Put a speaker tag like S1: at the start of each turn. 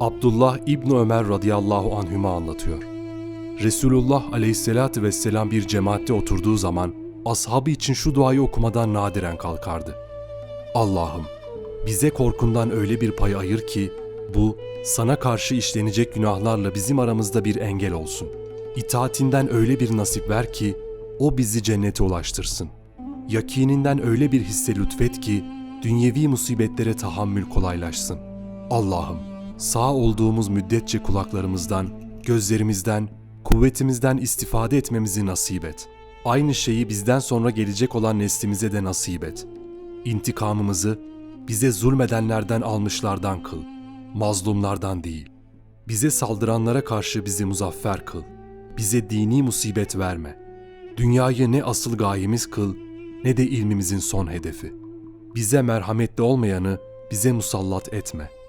S1: Abdullah İbni Ömer radıyallahu anhüma anlatıyor. Resulullah aleyhissalatü vesselam bir cemaatte oturduğu zaman ashabı için şu duayı okumadan nadiren kalkardı. Allah'ım bize korkundan öyle bir pay ayır ki bu sana karşı işlenecek günahlarla bizim aramızda bir engel olsun. İtaatinden öyle bir nasip ver ki o bizi cennete ulaştırsın. Yakininden öyle bir hisse lütfet ki dünyevi musibetlere tahammül kolaylaşsın. Allah'ım sağ olduğumuz müddetçe kulaklarımızdan, gözlerimizden, kuvvetimizden istifade etmemizi nasip et. Aynı şeyi bizden sonra gelecek olan neslimize de nasip et. İntikamımızı bize zulmedenlerden almışlardan kıl, mazlumlardan değil. Bize saldıranlara karşı bizi muzaffer kıl. Bize dini musibet verme. Dünyayı ne asıl gayemiz kıl, ne de ilmimizin son hedefi. Bize merhametli olmayanı bize musallat etme.''